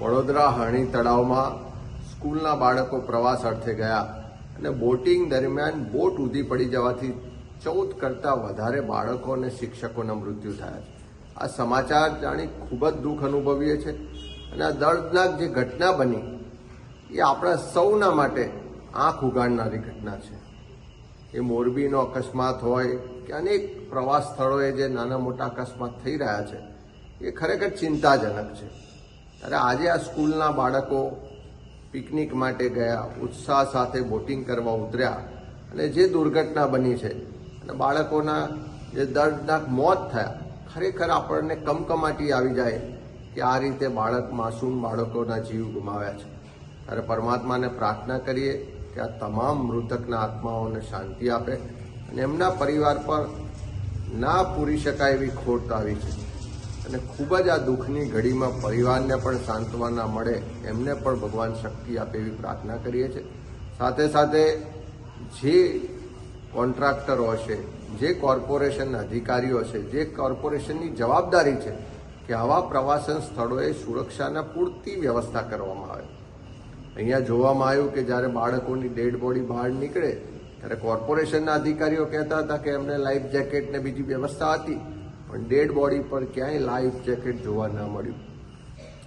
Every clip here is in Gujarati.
વડોદરા હરણી તળાવમાં સ્કૂલના બાળકો પ્રવાસ અર્થે ગયા અને બોટિંગ દરમિયાન બોટ ઊંધી પડી જવાથી ચૌદ કરતાં વધારે બાળકો અને શિક્ષકોના મૃત્યુ થયા છે. આ સમાચાર જાણી ખૂબ જ દુઃખ અનુભવીએ છે અને આ દર્દનાક જે ઘટના બની એ આપણા સૌના માટે આંખ ઉગાડનારી ઘટના છે. એ મોરબીનો અકસ્માત હોય કે અનેક પ્રવાસ સ્થળોએ જે નાના મોટા અકસ્માત થઈ રહ્યા છે, એ ખરેખર ચિંતાજનક છે. ત્યારે આજે આ સ્કૂલના બાળકો પિકનિક માટે ગયા, ઉત્સાહ સાથે બોટિંગ કરવા ઉતર્યા અને જે દુર્ઘટના બની છે, અને બાળકોના જે દર્દનાક મોત થયા, ખરેખર આપણને કમકમાટી આવી જાય કે આ રીતે બાળક માસૂમ બાળકોના જીવ ગુમાવ્યા છે. ત્યારે પરમાત્માને પ્રાર્થના કરીએ કે આ તમામ મૃતકના આત્માઓને શાંતિ આપે અને એમના પરિવાર પર ના પૂરી શકાય એવી ખોટ આવી છે. અને ખૂબ જ આ દુઃખની ઘડીમાં પરિવારને પણ સાંત્વના મળે, એમને પણ ભગવાન શક્તિ આપે એવી પ્રાર્થના કરીએ છીએ. સાથે સાથે જે કોન્ટ્રાક્ટરો હશે, જે કોર્પોરેશનના અધિકારીઓ છે જે કોર્પોરેશનની જવાબદારી છે કે આવા પ્રવાસન સ્થળોએ સુરક્ષાના પૂરતી વ્યવસ્થા કરવામાં આવે. અહીંયા જોવામાં આવ્યું કે જ્યારે બાળકોની ડેડ બોડી બહાર નીકળે, ત્યારે કોર્પોરેશનના અધિકારીઓ કહેતા હતા કે એમને લાઈફ જેકેટ ને બીજી વ્યવસ્થા હતી. પણ ડેડ બોડી પર ક્યાંય લાઈફ જેકેટ જોવા ન મળ્યું.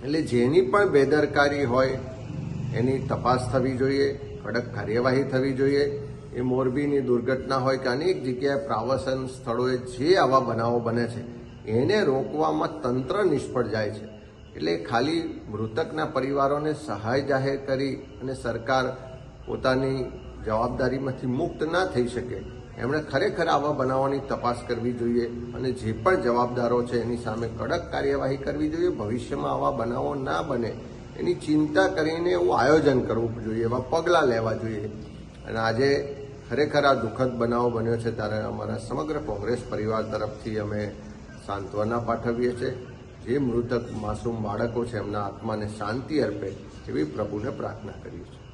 એટલે જેની પણ બેદરકારી હોય, એની તપાસ થવી જોઈએ, કડક કાર્યવાહી થવી જોઈએ. એ મોરબીની દુર્ઘટના હોય કે અનેક જગ્યાએ પ્રવાસન સ્થળોએ જે આવા બનાવો બને છે, એને રોકવામાં તંત્ર નિષ્ફળ જાય છે. એટલે ખાલી મૃતકના પરિવારોને સહાય જાહેર કરી અને સરકાર પોતાની જવાબદારીમાંથી મુક્ત ના થઈ શકે. એમણે ખરેખર આવા બનાવોની તપાસ કરવી જોઈએ અને જે પણ જવાબદારો છે એની સામે કડક કાર્યવાહી કરવી જોઈએ, ભવિષ્યમાં આવા બનાવો ના બને. એની ચિંતા કરીને એવું આયોજન કરવું જોઈએ, એવા પગલાં લેવા જોઈએ. અને આજે ખરેખર આ દુઃખદ બનાવ બન્યો છે, ત્યારે અમારા સમગ્ર કોંગ્રેસ પરિવાર તરફથી અમે સાંત્વના પાઠવીએ છીએ. જે મૃતક માસૂમ બાળકો છે, એમના આત્માને શાંતિ અર્પે એવી પ્રભુને પ્રાર્થના કરીએ છીએ.